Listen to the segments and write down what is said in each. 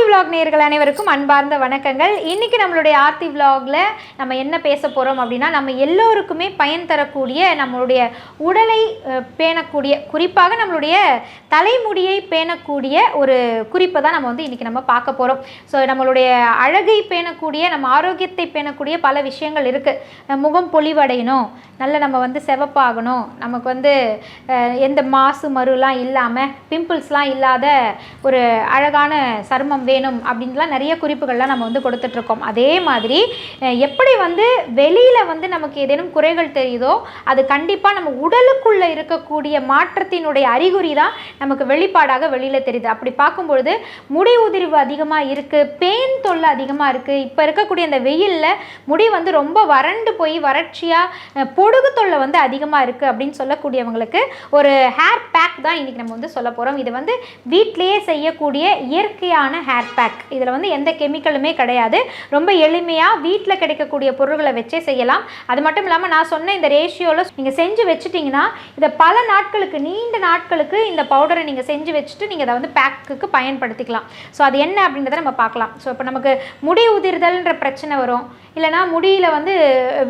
Aarthi vlog நேர்கள் அனைவருக்கும் அன்பார்ந்த வணக்கங்கள். இன்னைக்கு நம்மளுடைய ஆர்த்தி விலாகில் நம்ம என்ன பேச போகிறோம் அப்படின்னா நம்ம எல்லோருக்குமே பயன் தரக்கூடிய நம்மளுடைய உடலை பேணக்கூடிய குறிப்பாக நம்மளுடைய தலைமுடியை பேணக்கூடிய ஒரு குறிப்பை தான் நம்ம வந்து இன்றைக்கி நம்ம பார்க்க போகிறோம் ஸோ நம்மளுடைய அழகை பேணக்கூடிய நம்ம ஆரோக்கியத்தை பேணக்கூடிய பல விஷயங்கள் இருக்குது முகம் பொலிவடையணும் நல்ல நம்ம வந்து செவப்பாகணும் நமக்கு வந்து எந்த மாசு மறுலாம் இல்லாமல் பிம்பிள்ஸ்லாம் இல்லாத ஒரு அழகான சருமம் வேணும் அப்படின்லாம் நிறைய குறிப்புகள்லாம் நம்ம வந்து கொடுத்துட்ருக்கோம். அதே மாதிரி எப்படி வந்து வெளியில் வந்து நமக்கு ஏதேனும் குறைகள் தெரியுதோ அது கண்டிப்பாக நம்ம உடலுக்குள்ளே இருக்கக்கூடிய மாற்றத்தினுடைய அறிகுறி தான் நமக்கு வெளிப்பாடாக வெளியில் தெரியுது. அப்படி பார்க்கும்பொழுது முடி உதிர்வு அதிகமாக இருக்குது பேன் தொல்லை அதிகமாக இருக்குது இப்போ இருக்கக்கூடிய இந்த வெயிலில் முடி வந்து ரொம்ப வறண்டு போய் வறட்சியாக பொடுகு தொல்லை வந்து அதிகமாக இருக்குது அப்படின்னு சொல்லக்கூடியவங்களுக்கு ஒரு ஹேர் பேக் தான் இன்றைக்கி நம்ம வந்து சொல்ல போகிறோம் இது வந்து வீட்டிலேயே செய்யக்கூடிய இயற்கையான ஹேர் பேக் இதில் வந்து எந்த கெமிக்கலுமே கிடையாது. ரொம்ப எளிமையாக வீட்டில் கிடைக்கக்கூடிய பொருள்களை வச்சே செய்யலாம். அது மட்டும் இல்லாமல் நான் சொன்ன இந்த ரேஷியோவில் நீங்கள் செஞ்சு வச்சுட்டிங்கன்னா இதை பல நாட்களுக்கு நீண்ட நாட்களுக்கு இந்த பவுடரை நீங்கள் செஞ்சு வச்சுட்டு நீங்கள் அதை வந்து பேக்குக்கு பயன்படுத்திக்கலாம். ஸோ அது என்ன அப்படின்றத நம்ம பார்க்கலாம். ஸோ இப்போ நமக்கு முடி உதிர்தல்ன்ற பிரச்சனை வரும். இல்லைனா முடியில் வந்து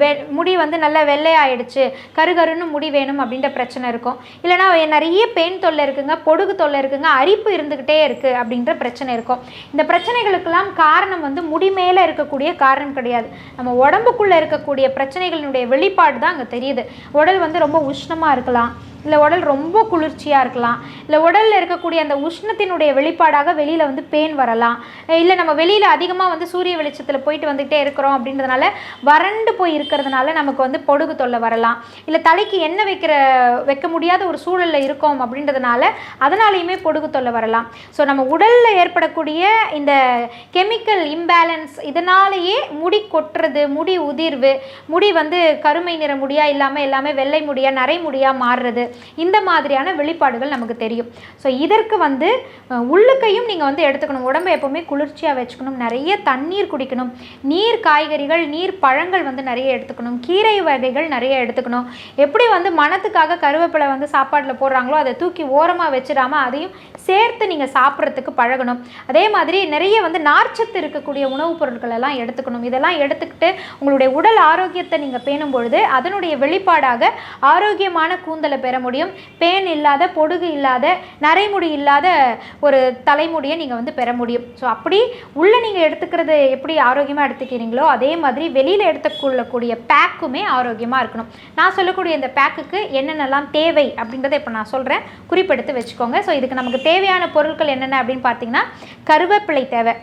வெ முடி வந்து நல்லா வெள்ளையாயிடுச்சு கருகருன்னு முடி வேணும் அப்படின்ற பிரச்சனை இருக்கும். இல்லைனா நிறைய பெயின் தொல்லை இருக்குங்க பொடுகு தொல்லை இருக்குங்க அரிப்பு இருந்துக்கிட்டே இருக்குது அப்படின்ற பிரச்சனை இருக்கும். இந்த பிரச்சனைகளுக்கெல்லாம் காரணம் வந்து முடி மேலே இருக்கக்கூடிய காரணம் கிடையாது. நம்ம உடம்புக்குள்ளே இருக்கக்கூடிய பிரச்சனைகளினுடைய வெளிப்பாடு தான் அங்கே தெரியுது. உடல் வந்து ரொம்ப உஷ்ணமாக இருக்கலாம். இல்லை உடல் ரொம்ப குளிர்ச்சியாக இருக்கலாம். இல்லை உடலில் இருக்கக்கூடிய அந்த உஷ்ணத்தினுடைய வெளிப்பாடாக வெளியில் வந்து பேன் வரலாம். இல்லை நம்ம வெளியில் அதிகமாக வந்து சூரிய வெளிச்சத்தில் போயிட்டு வந்துகிட்டே இருக்கிறோம் அப்படின்றதுனால வறண்டு போய் இருக்கிறதுனால நமக்கு வந்து பொடுகு தொல்லை வரலாம். இல்லை தலைக்கு எண்ணெய் வைக்கிற வைக்க முடியாத ஒரு சூழலில் இருக்கோம் அப்படின்றதுனால அதனாலையுமே பொடுகு தொல்லை வரலாம். ஸோ நம்ம உடலில் ஏற்படக்கூடிய இந்த கெமிக்கல் இம்பேலன்ஸ் இதனாலேயே முடி கொட்டுறது முடி உதிர்வு முடி வந்து கருமை நிற முடியா இல்லாமல் எல்லாமே வெள்ளை முடியா நரை முடியா மாறுறது இந்த மாதிரியான வெளிப்பாடுகள் நமக்கு தெரியும். ஸோ இதற்கு வந்து உள்ளுக்கையும் நீங்கள் வந்து எடுத்துக்கணும். உடம்பை எப்போவுமே குளிர்ச்சியாக வச்சுக்கணும். நிறைய தண்ணீர் குடிக்கணும். நீர் காய்கறிகள் நீர் பழங்கள் வந்து நிறைய எடுத்துக்கணும். கீரை வகைகள் நிறைய எடுத்துக்கணும். எப்படி வந்து மனத்துக்காக கருவேப்பிலை வந்து சாப்பாட்டில் போடுறாங்களோ அதை தூக்கி ஓரமாக வச்சிடாமல் அதையும் சேர்த்து நீங்கள் சாப்பிட்றதுக்கு பழகணும். அதே மாதிரி நிறைய வந்து நார்ச்சத்து இருக்கக்கூடிய உணவுப் பொருட்கள் எல்லாம் எடுத்துக்கணும். இதெல்லாம் எடுத்துக்கிட்டு உங்களுடைய உடல் ஆரோக்கியத்தை நீங்கள் பேணும் பொழுது அதனுடைய வெளிப்பாடாக ஆரோக்கியமான கூந்தலை பெற முடியும். பேன் இல்லாத பொடுகு இல்லாத நரைமுடி இல்லாத ஒரு தலைமுடியை நீங்கள் வந்து பெற முடியும். ஸோ அப்படி உள்ளே நீங்கள் எடுத்துக்கிறது எப்படி ஆரோக்கியமாக எடுத்துக்கிறீங்களோ அதே மாதிரி வெளியில் எடுத்துக்கொள்ளக்கூடிய பேக்குமே ஆரோக்கியமாக இருக்கணும். நான் சொல்லக்கூடிய இந்த பேக்குக்கு என்னென்னலாம் தேவை அப்படின்றத இப்போ நான் சொல்கிறேன் குறிப்பெடுத்து வச்சுக்கோங்க. ஸோ இதுக்கு நமக்கு தேவையான பொருட்கள் என்னென்ன அப்படின்னு பார்த்தீங்கன்னா கருவேப்பிலை தேவை.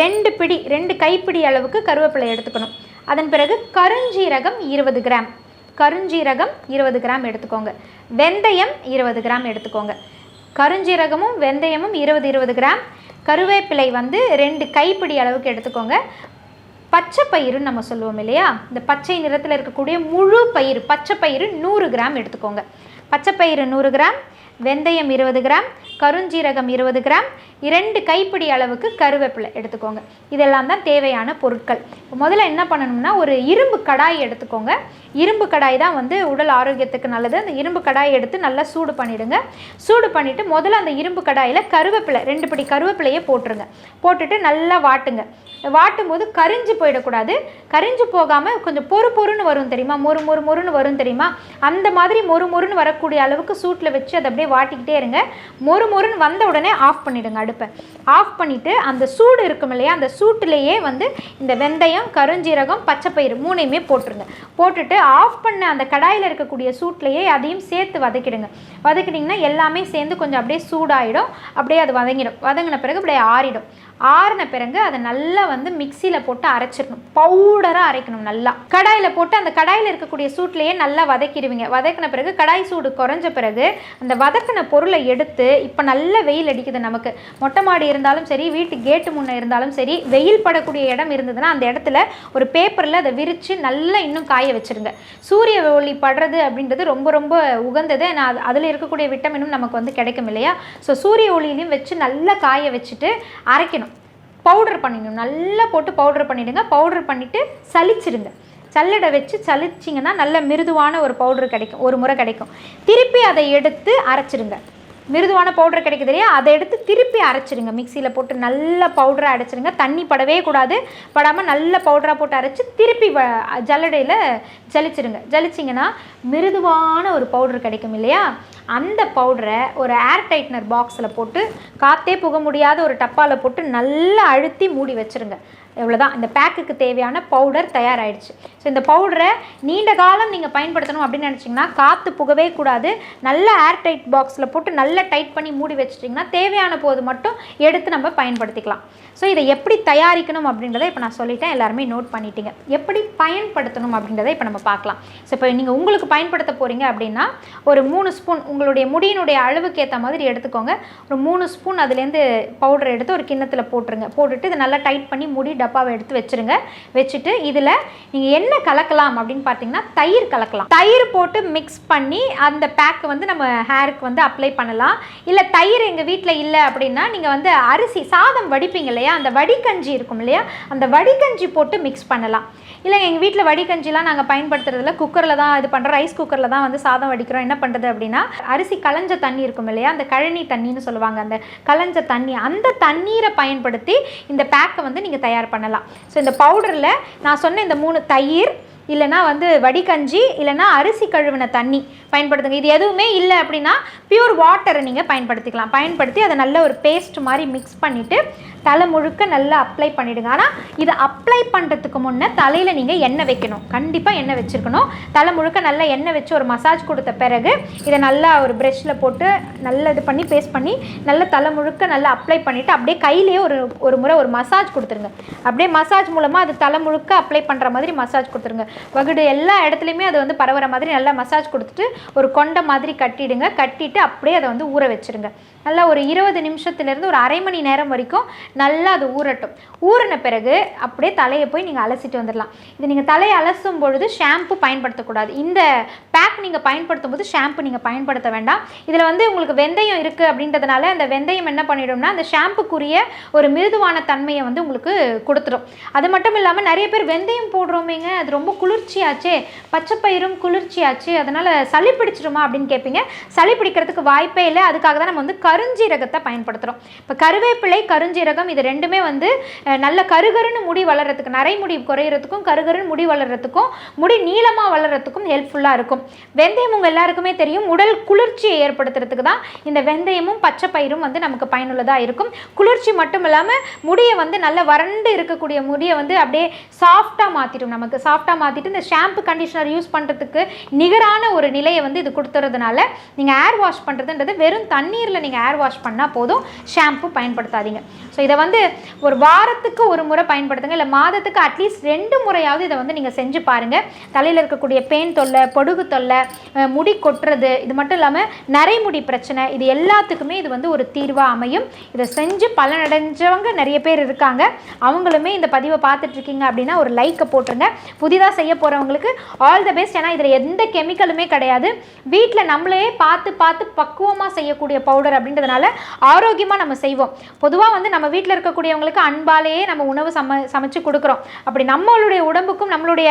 ரெண்டு பிடி ரெண்டு கைப்பிடி அளவுக்கு கருவேப்பிலை எடுத்துக்கணும். அதன் பிறகு கருஞ்சீரகம் இருபது கிராம். கருஞ்சீரகம் இருபது கிராம் எடுத்துக்கோங்க. வெந்தயம் இருபது கிராம் எடுத்துக்கோங்க. கருஞ்சீரகமும் வெந்தயமும் இருபது இருபது கிராம். கருவேப்பிலை வந்து ரெண்டு கைப்பிடி அளவுக்கு எடுத்துக்கோங்க. பச்சை பயிறுன்னு நம்ம சொல்லுவோம் இல்லையா? இந்த பச்சை நிறத்தில் இருக்கக்கூடிய முழு பயிர் பச்சை பயிறு நூறு கிராம் எடுத்துக்கோங்க. பச்சை பயிறு நூறு கிராம் வெந்தயம் இருபது கிராம் கருஞ்சீரகம் இருபது கிராம் இரண்டு கைப்பிடி அளவுக்கு கருவேப்பிலை எடுத்துக்கோங்க. இதெல்லாம் தான் தேவையான பொருட்கள். முதல்ல என்ன பண்ணணும்னா ஒரு இரும்பு கடாய் எடுத்துக்கோங்க. இரும்பு கடாய் தான் வந்து உடல் ஆரோக்கியத்துக்கு நல்லது. அந்த இரும்பு கடாய் எடுத்து நல்லா சூடு பண்ணிவிடுங்க சூடு பண்ணிவிட்டு முதல்ல அந்த இரும்பு கடாயில் கருவேப்பிலை ரெண்டு பிடி கருவேப்பிலையே போட்டுருங்க. போட்டுட்டு நல்லா வாட்டுங்க. வாட்டும் போது கரிஞ்சு போயிடக்கூடாது. கரிஞ்சு போகாமல் கொஞ்சம் பொறு பொறுன்னு வரும் தெரியுமா? மொறு மொறு மொறுன்னு வரும் தெரியுமா? அந்த மாதிரி மொறு மொறுன்னு வரக்கூடிய அளவுக்கு சூட்டில் வச்சு அதை அப்படியே வாட்டிக்கிட்டே இருங்க. மொறு மொறுன்னு வந்த உடனே ஆஃப் பண்ணிவிடுங்க அடுப்பை. ஆஃப் பண்ணிவிட்டு அந்த சூடு இருக்கும் இல்லையா அந்த சூட்டிலேயே வந்து இந்த வெந்தயம் கருஞ்சீரகம் பச்சைப்பயிறு மூணையுமே போட்டுருங்க. போட்டுட்டு ஆஃப் பண்ண அந்த கடாயில் இருக்கக்கூடிய சூட்லேயே அதையும் சேர்த்து வதக்கிடுங்க. வதக்கிட்டிங்கன்னா எல்லாமே சேர்ந்து கொஞ்சம் அப்படியே சூடாயிடும். அப்படியே அது வதங்கிடும். வதங்கின பிறகு அப்படியே ஆறிடும். ஆறின பிறகு அதை நல்லா வந்து மிக்சியில் போட்டு அரைச்சிடணும். பவுடராக அரைக்கணும் நல்லா. கடாயில் போட்டு அந்த கடாயில் இருக்கக்கூடிய சூட்லேயே நல்லா வதக்கிடுவீங்க. வதக்கின பிறகு கடாய் சூடு குறைஞ்ச பிறகு அந்த வதக்கின பொருளை எடுத்து இப்போ நல்ல வெயில் அடிக்குது நமக்கு. மொட்டை மாடி இருந்தாலும் சரி வீட்டு கேட்டு முன்னே இருந்தாலும் சரி வெயில் படக்கூடிய இடம் இருந்ததுன்னா அந்த இடத்துல ஒரு பேப்பரில் அதை விரித்து நல்லா இன்னும் காய வச்சிருங்க. சூரிய ஒளி படுறது அப்படின்றது ரொம்ப ரொம்ப உகந்தது. நான் அதில் இருக்கக்கூடிய விட்டமினும் நமக்கு வந்து கிடைக்கும் இல்லையா? ஸோ சூரிய ஒளியிலையும் வச்சு நல்லா காய வச்சுட்டு அரைக்கணும். பவுடர் பண்ணிடணும். நல்லா போட்டு பவுடர் பண்ணிவிடுங்க பவுடர் பண்ணிவிட்டு சலிச்சிடுங்க சல்லடை வச்சு சலிச்சிங்கன்னா நல்ல மிருதுவான ஒரு பவுடர் கிடைக்கும். ஒரு முறை கிடைக்கும். திருப்பி அதை எடுத்து அரைச்சிடுங்க. மிருதுவான பவுடர் கிடைக்குது இல்லையா? அதை எடுத்து திருப்பி அரைச்சிடுங்க மிக்சியில் போட்டு நல்ல பவுடராக அரைச்சிடுங்க தண்ணி படவே கூடாது. படாமல் நல்ல பவுடராக போட்டு அரைச்சி திருப்பி வ- ஜல்லடையில் ஜலிச்சிடுங்க ஜலிச்சிங்கன்னா மிருதுவான ஒரு பவுடர் கிடைக்கும் இல்லையா? அந்த பவுடரை ஒரு ஏர் டைட்னர் பாக்ஸில் போட்டு காற்றே புக முடியாத ஒரு டப்பாவில் போட்டு நல்லா அழுத்தி மூடி வச்சிருங்க. இவ்வளோதான் இந்த பேக்குக்கு தேவையான பவுடர் தயாராகிடுச்சு ஸோ இந்த பவுடரை நீண்ட காலம் நீங்கள் பயன்படுத்தணும் அப்படின்னு நினச்சிங்கன்னா காற்று புகவே கூடாது. நல்ல ஏர் டைட் பாக்ஸில் போட்டு நல்லா டைட் பண்ணி மூடி வச்சிட்டிங்கன்னா தேவையான போது மட்டும் எடுத்து நம்ம பயன்படுத்திக்கலாம். ஸோ இதை எப்படி தயாரிக்கணும் அப்படின்றத இப்போ நான் சொல்லிட்டேன். எல்லாருமே நோட் பண்ணிட்டீங்க. எப்படி பயன்படுத்தணும் அப்படின்றத இப்போ நம்ம பார்க்கலாம். ஸோ இப்போ நீங்கள் உங்களுக்கு பயன்படுத்த போகிறீங்க அப்படின்னா ஒரு மூணு ஸ்பூன் உங்களுடைய முடியினுடைய அளவுக்கு ஏற்ற மாதிரி எடுத்துக்கோங்க. ஒரு மூணு ஸ்பூன் அதுலேருந்து பவுடர் எடுத்து ஒரு கிண்ணத்தில் போட்டுருங்க. போட்டுட்டு இதை நல்லா டைட் பண்ணி முடி டப்பாவை எடுத்து வச்சுருங்க. வச்சுட்டு இதில் நீங்கள் என்ன கலக்கலாம் அப்படின்னு பார்த்தீங்கன்னா தயிர் கலக்கலாம். தயிர் போட்டு மிக்ஸ் பண்ணி அந்த பேக் வந்து நம்ம ஹேருக்கு வந்து அப்ளை பண்ணலாம். இல்லை தயிர் எங்கள் வீட்டில் இல்லை அப்படின்னா நீங்கள் வந்து அரிசி சாதம் வடிப்பீங்க இல்லையா? அந்த வடிகஞ்சி இருக்கும் இல்லையா? அந்த வடிகஞ்சி போட்டு மிக்ஸ் பண்ணலாம். இல்லை எங்கள் வீட்டில் வடிகஞ்சிலாம் நாங்கள் பயன்படுத்துறதுல குக்கரில் தான் இது பண்ணுறோம் ரைஸ் குக்கரில் தான் வந்து சாதம் வடிக்கிறோம். என்ன பண்ணுறது அப்படின்னா அரிசி களைஞ்ச தண்ணி இருக்கும் இல்லையா? அந்த கழனி தண்ணின்னு சொல்லுவாங்க. அந்த களைஞ்ச தண்ணி அந்த தண்ணீரை பயன்படுத்தி இந்த பேக்கை வந்து நீங்கள் தயார் பண்ணலாம். ஸோ இந்த பவுடரில் நான் சொன்ன இந்த மூணு தயிர் இல்லைனா வந்து வடிகஞ்சி இல்லைனா அரிசி கழுவின தண்ணி பயன்படுத்துங்க. இது எதுவுமே இல்லை அப்படின்னா பியூர் வாட்டரை நீங்கள் பயன்படுத்திக்கலாம். பயன்படுத்தி அதை நல்ல ஒரு பேஸ்ட் மாதிரி மிக்ஸ் பண்ணிவிட்டு தலை முழுக்க நல்லா அப்ளை பண்ணிவிடுங்க ஆனால் இதை அப்ளை பண்ணுறதுக்கு முன்னே தலையில் நீங்கள் எண்ணெய் வைக்கணும். கண்டிப்பாக எண்ணெய் வச்சுருக்கணும். தலை முழுக்க நல்லா எண்ணெய் வச்சு ஒரு மசாஜ் கொடுத்த பிறகு இதை நல்லா ஒரு ப்ரெஷ்ஷில் போட்டு நல்லா இது பண்ணி பேஸ்ட் பண்ணி நல்லா தலை முழுக்க நல்லா அப்ளை பண்ணிவிட்டு அப்படியே கையிலேயே ஒரு ஒரு முறை ஒரு மசாஜ் கொடுத்துருங்க. அப்படியே மசாஜ் மூலமாக அது தலை முழுக்க அப்ளை பண்ணுற மாதிரி மசாஜ் கொடுத்துருங்க. வகுடு எல்லா இடத்துலையுமே அது வந்து பரவுற மாதிரி நல்லா மசாஜ் கொடுத்துட்டு ஒரு கொண்டை மாதிரி கட்டிடுங்க. கட்டிட்டு அப்படியே அதை வந்து ஊற வச்சிருங்க. நல்லா ஒரு இருபது நிமிஷத்துலேருந்து ஒரு அரை மணி நேரம் வரைக்கும் நல்லா அது ஊறட்டும். ஊறின பிறகு அப்படியே தலையை போய் நீங்கள் அலசிட்டு வந்துடலாம். இது நீங்கள் தலையை அலசும் பொழுது ஷாம்பு பயன்படுத்தக்கூடாது. இந்த பேக் நீங்கள் பயன்படுத்தும் போது ஷாம்பு நீங்கள் பயன்படுத்த வேண்டாம். இதில் வந்து உங்களுக்கு வெந்தயம் இருக்குது அப்படின்றதுனால அந்த வெந்தயம் என்ன பண்ணிடும்னா அந்த ஷாம்புக்குரிய ஒரு மிருதுவான தன்மையை வந்து உங்களுக்கு கொடுத்துரும். அது மட்டும் இல்லாமல் நிறைய பேர் வெந்தயம் போடுறோமேங்க அது ரொம்ப குளிர்ச்சியாச்சே பச்சைப்பயிரும் குளிர்ச்சியாச்சு அதனால் சளி பிடிச்சிருமா அப்படின்னு கேட்பீங்க சளி பிடிக்கிறதுக்கு வாய்ப்பே இல்லை. அதுக்காக தான் நம்ம வந்து கருஞ்சீரகத்தை பயன்படுத்துகிறோம் இப்போ கருவேப்பிலை கருஞ்சீரகம் இது ரெண்டுமே வந்து நல்ல கருகருன்னு முடி வளர்கிறதுக்கு நரைமுடி குறையிறதுக்கும் கருகருன்னு முடி வளர்கிறதுக்கும் முடி நீளமாக வளர்கிறதுக்கும் ஹெல்ப்ஃபுல்லாக இருக்கும். வெந்தயம் உங்கள் எல்லாருக்குமே தெரியும். உடல் குளிர்ச்சியை ஏற்படுத்துறதுக்கு தான் இந்த வெந்தயமும் பச்சை பயிரும் வந்து நமக்கு பயனுள்ளதாக இருக்கும். குளிர்ச்சி மட்டும் இல்லாமல் முடியை வந்து நல்ல வறண்டு இருக்கக்கூடிய முடியை வந்து அப்படியே சாஃப்டாக மாற்றிடும் நமக்கு. சாஃப்டாக மாற்றிட்டு இந்த ஷாம்பு கண்டிஷனர் யூஸ் பண்ணுறதுக்கு நிகரான ஒரு நிலையை வந்து இது கொடுத்துறதுனால நீங்கள் ஏர் வாஷ் பண்ணுறதுன்றது வெறும் தண்ணீரில் நீங்கள் ஏர் வாஷ் பண்ணால் போதும். ஷாம்பு பயன்படுத்தாதீங்க. ஸோ இதை வந்து ஒரு வாரத்துக்கு ஒரு முறை பயன்படுத்துங்க. இல்லை மாதத்துக்கு அட்லீஸ்ட் ரெண்டு முறையாவது இதை வந்து நீங்கள் செஞ்சு பாருங்கள் தலையில் இருக்கக்கூடிய பேன் தொல்லை பொடுகு தொல்லை முடி கொட்டுறது இது மட்டும் இல்லாமல் நரைமுடி பிரச்சனை இது எல்லாத்துக்குமே இது வந்து ஒரு தீர்வாக அமையும். இதை செஞ்சு பலனடைஞ்சவங்க நிறைய பேர் இருக்காங்க. அவங்களுமே இந்த பதிவை பார்த்துட்ருக்கீங்க அப்படின்னா ஒரு லைக்கை போட்டுருங்க. புதிதாக செய்ய போகிறவங்களுக்கு ஆல் த பெஸ்ட் ஏன்னா இதில் எந்த கெமிக்கலுமே கிடையாது. வீட்டில் நம்மளே பார்த்து பார்த்து பக்குவமாக செய்யக்கூடிய பவுடர் அப்படின்றதுனால ஆரோக்கியமாக நம்ம செய்வோம். பொதுவாக வந்து நம்ம வீட்டில் இருக்கக்கூடியவங்களுக்கு அன்பாலேயே நம்ம உணவு சம சமைச்சு கொடுக்குறோம். அப்படி நம்மளுடைய உடம்புக்கும் நம்மளுடைய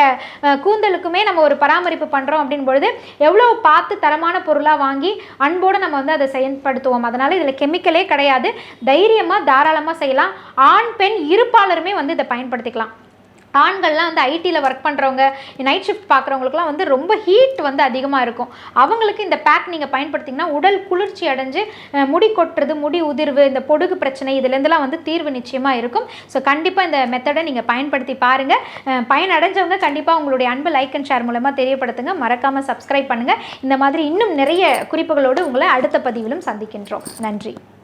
கூந்தலுக்குமே நம்ம ஒரு பராமரிப்பு பண்ணுறோம் அப்படின் பொழுது எவ்வளோ பார்த்து தரமான பொருளாக வாங்கி அன்போடு நம்ம வந்து அதை செயல்படுத்துவோம். அதனால் இதில் கெமிக்கலே கிடையாது. தைரியமாக தாராளமாக செய்யலாம். ஆண் பெண் இருப்பாளருமே வந்து இதை பயன்படுத்திக்கலாம். ஆண்கள்லாம் வந்து ஐடியில் ஒர்க் பண்ணுறவங்க நைட் ஷிஃப்ட் பார்க்குறவங்களுக்குலாம் வந்து ரொம்ப ஹீட் வந்து அதிகமாக இருக்கும். அவங்களுக்கு இந்த பேக் நீங்கள் பயன்படுத்திங்கன்னா உடல் குளிர்ச்சி அடைஞ்சு முடி கொட்டுறது முடி உதிர்வு இந்த பொடுகு பிரச்சனை இதுலேருந்துலாம் வந்து தீர்வு நிச்சயமாக இருக்கும். ஸோ கண்டிப்பாக இந்த மெத்தடை நீங்கள் பயன்படுத்தி பாருங்கள் பயனடைஞ்சவங்க கண்டிப்பாக உங்களுடைய அன்பு லைக் அண்ட் ஷேர் மூலமாக தெரியப்படுத்துங்க. மறக்காமல் சப்ஸ்கிரைப் பண்ணுங்கள் இந்த மாதிரி இன்னும் நிறைய குறிப்புகளோடு உங்களை அடுத்த பதிவிலும் சந்திக்கின்றோம். நன்றி.